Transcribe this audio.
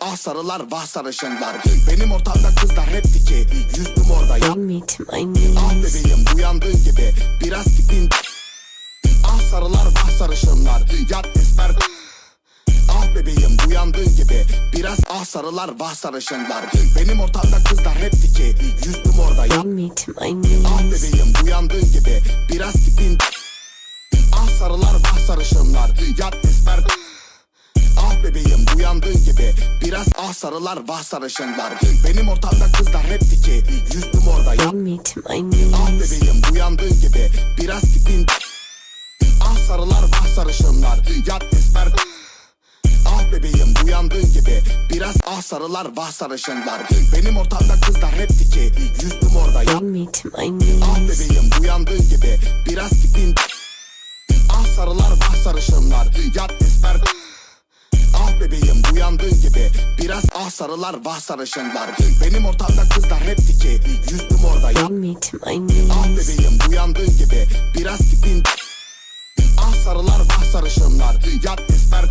Ah sarılar vah sarışınlar. Benim ortamda kızlar hep diki Yüzdüm orada ya Ah bebeğim uyandığın gibi Biraz tipin. Ah sarılar vah sarışınlar. Yat esmer. Ah bebeğim uyandığın gibi Biraz ah sarılar vah sarışınlar. Benim ortamda kızlar hep diki Yüzdüm orada ya Ah bebeğim uyandığın gibi Biraz tipin uyandığın gibi. Biraz ah sarılar vah sarışınlar Benim ortamda kızlar hep diki Yüzdüm orada. Ya Ah bebeğim uyandığın gibi. Biraz tipin Ah sarılar vah sarışınlar. Yat esmer Ah bebeğim uyandığın gibi. Biraz ah sarılar vah sarışınlar Benim ortamda kızlar hep diki Yüzdüm orada. Ya Ah bebeğim uyandığın gibi. Biraz tipin Ah sarılar vah sarışınlar. Yat esmer Biraz ah sarılar vah sarışınlar Benim ortamda kızlar hep diki Yüzdüm orada ya. Ah bebeğim uyandığın gibi Biraz tipin Ah sarılar vah sarışınlar. Yat esmer